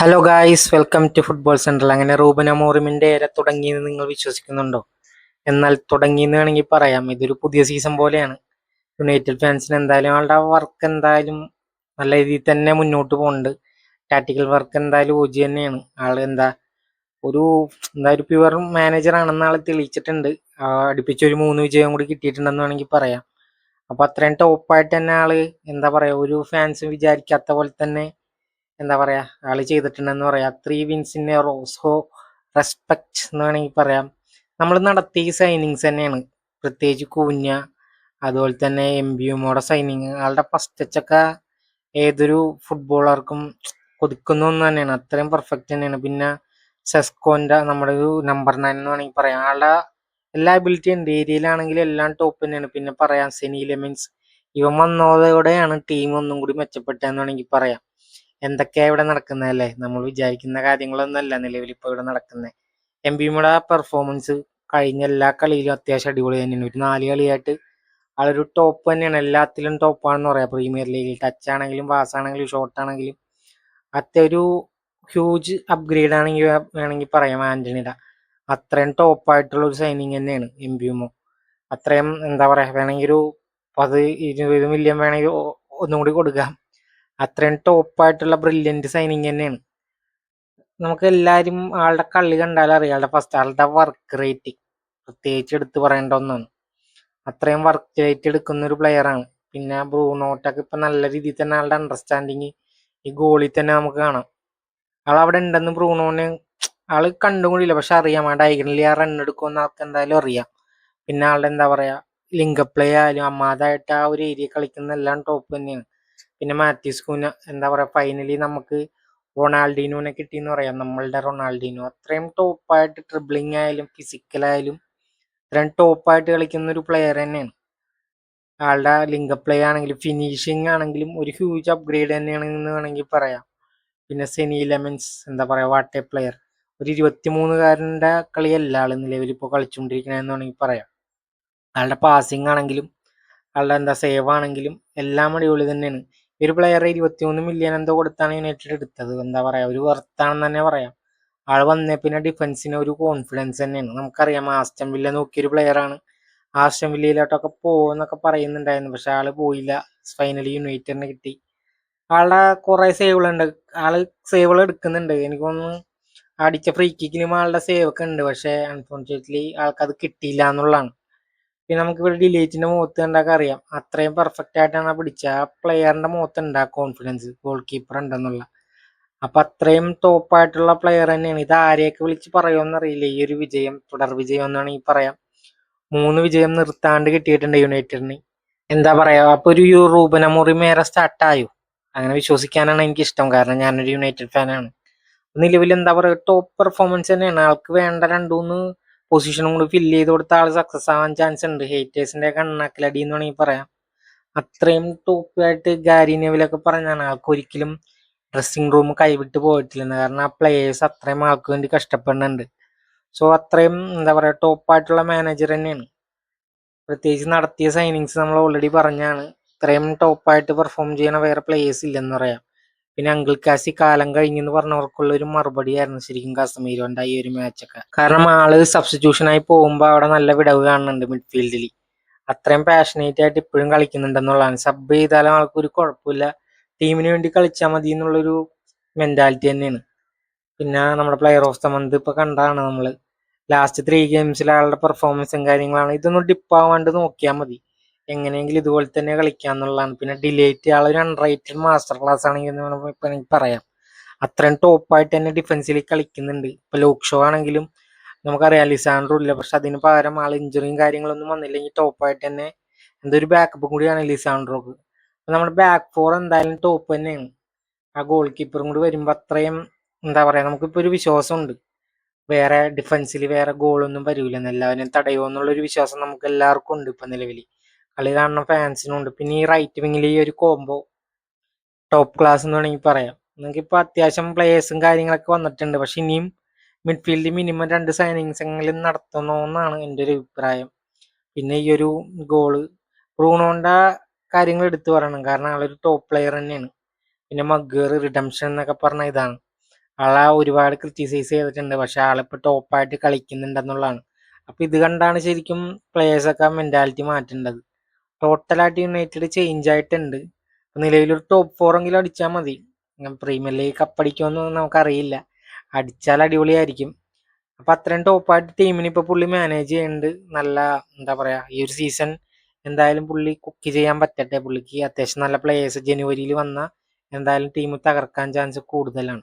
Hello guys welcome to football central അങ്ങനെ Ruben അമോറിമിന്റെ era തുടങ്ങിയെന്ന് നിങ്ങൾ വിശ്വസിക്കുന്നുണ്ടോ? എന്നാൽ തുടങ്ങിയെന്ന് വേണമെങ്കിൽ പറയാം. ഇതൊരു പുതിയ സീസൺ പോലെയാണ്. യുണൈറ്റഡ് ഫാൻസിന് എന്തായാലും ആളുടെ വർക്ക് എന്തായാലും നല്ല രീതിയിൽ തന്നെ മുന്നോട്ട് പോകുന്നുണ്ട്. ടാക്ടിക്കൽ വർക്ക് എന്തായാലും ഓജി തന്നെയാണ്. ആൾ എന്താ ഒരു എന്താ ഒരു പ്യുവർ മാനേജർ ആണെന്ന് ആൾ തെളിയിച്ചിട്ടുണ്ട്. ആ, അടുപ്പിച്ച് ഒരു മൂന്ന് വിജയം കൂടി കിട്ടിയിട്ടുണ്ടെന്ന് വേണമെങ്കിൽ പറയാം. അപ്പോൾ അത്രയും ടോപ്പായിട്ട് തന്നെ ആൾ എന്താ പറയുക ഒരു ഫാൻസും വിചാരിക്കാത്ത പോലെ തന്നെ എന്താ പറയാ ആൾ ചെയ്തിട്ടുണ്ടെന്ന് പറയാം. ത്രീ വിൻസിന്റെ റോസോ റെസ്പെക്ട് എന്ന് വേണമെങ്കിൽ പറയാം. നമ്മൾ നടത്തിയ സൈനിങ്സ് തന്നെയാണ്. പ്രത്യേകിച്ച് കൂഞ്ഞ അതുപോലെ തന്നെ എം ബി എമ്മോടെ സൈനിങ് ആളുടെ ഫസ്റ്റ് ടച്ചൊക്കെ ഏതൊരു ഫുട്ബോളർക്കും കൊതിക്കുന്ന ഒന്ന് തന്നെയാണ്. അത്രയും പെർഫെക്റ്റ് തന്നെയാണ്. പിന്നെ സെസ്കോന്റെ നമ്മുടെ ഒരു നമ്പർ നയൻ എന്ന് വേണമെങ്കിൽ പറയാം. ആളുടെ എല്ലാ അബിലിറ്റി ഉണ്ട്. ഏരിയയിലാണെങ്കിലും എല്ലാം ടോപ്പ് തന്നെയാണ്. പിന്നെ പറയാം സെനി ലെമിൻസ് ഇവൻ വന്നതോടെയാണ് ടീം ഒന്നും കൂടി മെച്ചപ്പെട്ടതെന്ന് വേണമെങ്കിൽ പറയാം. എന്തൊക്കെയാ ഇവിടെ നടക്കുന്നത് അല്ലേ? നമ്മൾ വിചാരിക്കുന്ന കാര്യങ്ങളൊന്നുമല്ല നിലവിൽ ഇപ്പോൾ ഇവിടെ നടക്കുന്നത് എം ബിയുടെ പെർഫോമൻസ് കഴിഞ്ഞ എല്ലാ കളിയിലും അത്യാവശ്യം അടിപൊളി തന്നെയാണ്. ഒരു നാല് കളിയായിട്ട് ആളൊരു ടോപ്പ് തന്നെയാണ്. എല്ലാത്തിലും ടോപ്പാണെന്ന് പറയാം. പ്രീമിയർ ലീഗിൽ ടച്ച് ആണെങ്കിലും പാസ് ആണെങ്കിലും ഷോട്ട് ആണെങ്കിലും. അത്യ ഒരു ഹ്യൂജ് അപ്ഗ്രേഡ് ആണെങ്കിൽ വേണമെങ്കിൽ പറയാം ആന്റണിയുടെ. അത്രയും ടോപ്പായിട്ടുള്ള ഒരു സൈനിങ് തന്നെയാണ് എം ബിയുമോ അത്രയും എന്താ പറയാ വേണമെങ്കിൽ ഒരു പത് ഇരുപത് മില്യൺ വേണമെങ്കിൽ ഒന്നുകൂടി ഒന്നും കൂടി കൊടുക്കാം. അത്രയും ടോപ്പായിട്ടുള്ള ബ്രില്യന്റ് സൈനിങ് തന്നെയാണ്. നമുക്ക് എല്ലാവരും ആളുടെ കള്ളി കണ്ടാലും അറിയാം. ആളുടെ ഫസ്റ്റ് ആളുടെ വർക്ക് റേറ്റ് പ്രത്യേകിച്ച് എടുത്ത് പറയേണ്ട ഒന്നാണ്. അത്രയും വർക്ക് റേറ്റ് എടുക്കുന്ന ഒരു പ്ലെയർ ആണ്. പിന്നെ ബ്രൂണോട്ടൊക്കെ ഇപ്പം നല്ല രീതിയിൽ തന്നെ ആളുടെ അണ്ടർസ്റ്റാൻഡിങ് ഈ ഗോളിൽ തന്നെ നമുക്ക് കാണാം. ആൾ അവിടെ ഉണ്ടെന്ന് ബ്രൂണോന് ആൾ കണ്ടുകൂടിയില്ല പക്ഷെ അറിയാം. ആ ഡയഗണലി ആ റൺ എടുക്കുമെന്ന് ആൾക്ക് എന്തായാലും അറിയാം. പിന്നെ ആളുടെ എന്താ പറയുക ലിങ്ക് പ്ലേ ആയാലും അമ്മാതായിട്ട് ആ ഒരു ഏരിയ കളിക്കുന്ന എല്ലാം ടോപ്പ് തന്നെയാണ്. പിന്നെ മാത്യൂസ് കൂന എന്താ പറയുക ഫൈനലി നമുക്ക് റൊണാൾഡീനോനെ കിട്ടിയെന്ന് പറയാം. നമ്മളുടെ റൊണാൾഡീനോ. അത്രയും ടോപ്പായിട്ട് ട്രിബിളിംഗ് ആയാലും ഫിസിക്കലായാലും അത്രയും ടോപ്പായിട്ട് കളിക്കുന്ന ഒരു പ്ലെയർ തന്നെയാണ്. ആളുടെ ലിങ്ക് പ്ലേ ആണെങ്കിലും ഫിനിഷിംഗ് ആണെങ്കിലും ഒരു ഹ്യൂജ് അപ്ഗ്രേഡ് തന്നെയാണ് എന്ന് വേണമെങ്കിൽ പറയാം. പിന്നെ സെനി ലെമൻസ് എന്താ പറയുക വാട്ട് എ പ്ലെയർ ഒരു ഇരുപത്തിമൂന്നുകാരന്റെ കളിയല്ല ആൾ നിലവിൽ ഇപ്പോൾ കളിച്ചുകൊണ്ടിരിക്കണമെന്ന് വേണമെങ്കിൽ പറയാം. ആളുടെ പാസിംഗ് ആണെങ്കിലും ആളുടെ എന്താ സേവ് ആണെങ്കിലും എല്ലാം അടിപൊളി തന്നെയാണ്. ഒരു പ്ലെയർ ഇരുപത്തിമൂന്ന് മില്യൺ എന്തോ കൊടുത്താണ് യുണൈറ്റഡ് എടുത്തത്. എന്താ പറയാ ഒരു വെർത്താണെന്ന് തന്നെ പറയാം. ആൾ വന്നേ പിന്നെ ഡിഫൻസിന് ഒരു കോൺഫിഡൻസ് തന്നെയാണ്. നമുക്കറിയാം ആസ്റ്റം വില്ല നോക്കിയൊരു പ്ലെയർ ആണ്. ആസ്റ്റൻ വില്ലയിലോട്ടൊക്കെ പോകുമെന്നൊക്കെ പറയുന്നുണ്ടായിരുന്നു. പക്ഷെ ആൾ പോയില്ല. ഫൈനലി യുണൈറ്റഡിന് കിട്ടി. ആളുടെ കുറെ സേവുകളുണ്ട് ആൾ സേവുകൾ എടുക്കുന്നുണ്ട്. എനിക്ക് അടിച്ച ഫ്രീ കിക്കിലും ആളുടെ സേവൊക്കെ ഉണ്ട്. പക്ഷെ അൺഫോർച്ചുനേറ്റ്ലി ആൾക്കത് കിട്ടിയില്ല എന്നുള്ളതാണ്. പിന്നെ നമുക്ക് ഇവിടെ ഡിലേറ്റിന്റെ മുഖത്ത് ഉണ്ടാക്കാൻ അറിയാം. അത്രയും പെർഫെക്റ്റ് ആയിട്ടാണ് പിടിച്ച. ആ പ്ലെയറിന്റെ മുഖത്ത് ഉണ്ട് കോൺഫിഡൻസ് ഗോൾ കീപ്പർ ഉണ്ടെന്നുള്ള. അപ്പൊ അത്രയും ടോപ്പ് ആയിട്ടുള്ള പ്ലെയർ തന്നെയാണ്. ഇത് ആരെയൊക്കെ വിളിച്ച് പറയുമെന്ന് അറിയില്ല. ഈ ഒരു വിജയം തുടർ വിജയം എന്നാണ് ഈ പറയാം. മൂന്ന് വിജയം നിർത്താണ്ട് കിട്ടിയിട്ടുണ്ട് യുണൈറ്റഡിന്. എന്താ പറയാ? അപ്പൊ ഒരു യു മുറി മേരെ സ്റ്റാർട്ടായോ അങ്ങനെ വിശ്വസിക്കാനാണ് എനിക്ക് ഇഷ്ടം കാരണം ഞാനൊരു യുണൈറ്റഡ് ഫാനാണ് നിലവിൽ എന്താ പറയുക ടോപ്പ് പെർഫോമൻസ് തന്നെയാണ്. ആൾക്ക് വേണ്ട രണ്ടൂന്ന് പൊസിഷനും കൂടി ഫില്ല് ചെയ്ത് കൊടുത്ത ആൾ സക്സസ് ആവാൻ ചാൻസ് ഉണ്ട്. ഹേറ്റേഴ്സിന്റെ കണ്ണാക്കിലടി എന്ന് വേണമെങ്കിൽ പറയാം. അത്രയും ടോപ്പ് ആയിട്ട് ഗാരി നെവിലൊക്കെ പറഞ്ഞാണ് ആൾക്ക് ഒരിക്കലും ഡ്രസ്സിംഗ് റൂം കൈവിട്ട് പോയിട്ടില്ലെന്ന്. കാരണം ആ പ്ലേയേഴ്സ് അത്രയും ആൾക്ക് വേണ്ടി കഷ്ടപ്പെടുന്നുണ്ട്. സോ അത്രയും എന്താ പറയാ ടോപ്പ് ആയിട്ടുള്ള മാനേജർ തന്നെയാണ്. പ്രത്യേകിച്ച് നടത്തിയ സൈനിങ്സ് നമ്മൾ ഓൾറെഡി പറഞ്ഞാണ്. ഇത്രയും ടോപ്പായിട്ട് പെർഫോം ചെയ്യണ വേറെ പ്ലേയേഴ്സ് ഇല്ലെന്ന് പറയാം. പിന്നെ അങ്കിൾ കാസി കാലം കഴിഞ്ഞെന്ന് പറഞ്ഞവർക്കുള്ള ഒരു മറുപടി ആയിരുന്നു ശരിക്കും കസമീരോന്റെ ഈ ഒരു മാച്ചൊക്കെ കാരണം ആൾ സബ്സ്റ്റിറ്റ്യൂഷനായി പോകുമ്പോൾ അവിടെ നല്ല വിടവ് കാണുന്നുണ്ട് മിഡ്ഫീൽഡിൽ അത്രയും പാഷനേറ്റ് ആയിട്ട് ഇപ്പോഴും കളിക്കുന്നുണ്ടെന്നുള്ളതാണ്. സബ് ചെയ്താലും ആൾക്ക് ഒരു കുഴപ്പമില്ല. ടീമിന് വേണ്ടി കളിച്ചാൽ മതി എന്നുള്ളൊരു മെന്റാലിറ്റി തന്നെയാണ്. പിന്നെ നമ്മുടെ പ്ലെയർ ഓഫ് ദ മന്ത് ഇപ്പൊ കണ്ടാണ് നമ്മൾ ലാസ്റ്റ് ത്രീ ഗെയിംസിൽ ആളുടെ പെർഫോമൻസും കാര്യങ്ങളാണ്. ഇതൊന്നും ഡിപ്പ് ആവാണ്ട് നോക്കിയാൽ മതി. എങ്ങനെയെങ്കിലും ഇതുപോലെ തന്നെ കളിക്കാന്നുള്ളതാണ്. പിന്നെ ഡിലേറ്റ് ആളൊരു അൺറൈറ്റഡ് മാസ്റ്റർ ക്ലാസ് ആണെങ്കിൽ ഇപ്പൊ എനിക്ക് പറയാം. അത്രയും ടോപ്പായിട്ട് തന്നെ ഡിഫൻസിൽ കളിക്കുന്നുണ്ട്. ഇപ്പൊ ലോക്ക് ഷോ ആണെങ്കിലും നമുക്കറിയാം ലിസാൻഡ്രോ ഇല്ല. പക്ഷെ അതിന് പകരം ആൾ ഇഞ്ചുറിയും കാര്യങ്ങളൊന്നും വന്നില്ലെങ്കിൽ ടോപ്പായിട്ട് തന്നെ എന്തൊരു ബാക്കപ്പ് കൂടിയാണ് ലിസാൻഡ്രോക്ക് നമ്മുടെ ബാക്ക് ഫോർ എന്തായാലും ടോപ്പ് തന്നെയാണ്. ആ ഗോൾ കീപ്പറും കൂടി വരുമ്പോൾ അത്രയും എന്താ പറയാ നമുക്കിപ്പോ ഒരു വിശ്വാസമുണ്ട്. വേറെ ഡിഫൻസിൽ വേറെ ഗോളൊന്നും വരൂലെന്ന്. എല്ലാവരും തടയുമോ എന്നുള്ളൊരു വിശ്വാസം നമുക്ക് എല്ലാവർക്കും ഉണ്ട് ഇപ്പൊ നിലവിൽ കളി കാണുന്ന ഫാൻസിനും ഉണ്ട് പിന്നെ ഈ റൈറ്റ് വിങ്ങിൽ ഈ ഒരു കോംബോ ടോപ്പ് ക്ലാസ് എന്ന് വേണമെങ്കിൽ പറയാം. നിങ്ങൾക്ക് ഇപ്പൊ അത്യാവശ്യം പ്ലേയേഴ്സും കാര്യങ്ങളൊക്കെ വന്നിട്ടുണ്ട്. പക്ഷെ ഇനിയും മിഡ്ഫീൽഡിൽ മിനിമം രണ്ട് സൈനിങ്സ് എങ്കിലും നടത്തണമെന്നാണ് എന്റെ ഒരു അഭിപ്രായം. പിന്നെ ഈ ഒരു ഗോൾ ബ്രൂണോന്റെ കാര്യങ്ങൾ എടുത്തു പറയണം. കാരണം ആളൊരു ടോപ്പ് പ്ലെയർ തന്നെയാണ്. പിന്നെ മഗ്ഗർ റിഡംഷൻ എന്നൊക്കെ പറഞ്ഞ ഇതാണ്. ആളെ ഒരുപാട് ക്രിറ്റിസൈസ് ചെയ്തിട്ടുണ്ട്. പക്ഷെ ആളിപ്പോൾ ടോപ്പായിട്ട് കളിക്കുന്നുണ്ടെന്നുള്ളതാണ്. അപ്പോൾ ഇത് കണ്ടാണ് ശരിക്കും പ്ലേയേഴ്സൊക്കെ മെന്റാലിറ്റി മാറ്റേണ്ടത്. ടോട്ടലായിട്ട് യുണൈറ്റഡ് ചേഞ്ച് ആയിട്ടുണ്ട്. നിലവിലൊരു ടോപ്പ് ഫോറെങ്കിലും അടിച്ചാൽ മതി. പ്രീമിയർ ലീഗ് കപ്പടിക്കുമെന്ന് നമുക്കറിയില്ല. അടിച്ചാൽ അടിപൊളിയായിരിക്കും. അപ്പം അത്രയും ടോപ്പായിട്ട് ടീമിന് ഇപ്പോൾ പുള്ളി മാനേജ് ചെയ്യുന്നുണ്ട് നല്ല എന്താ പറയുക ഈ ഒരു സീസൺ എന്തായാലും പുള്ളി കുക്ക് ചെയ്യാൻ പറ്റട്ടെ. പുള്ളിക്ക് അത്യാവശ്യം നല്ല പ്ലേയേഴ്സ് ജനുവരിയിൽ വന്ന എന്തായാലും ടീം തകർക്കാൻ ചാൻസ് കൂടുതലാണ്.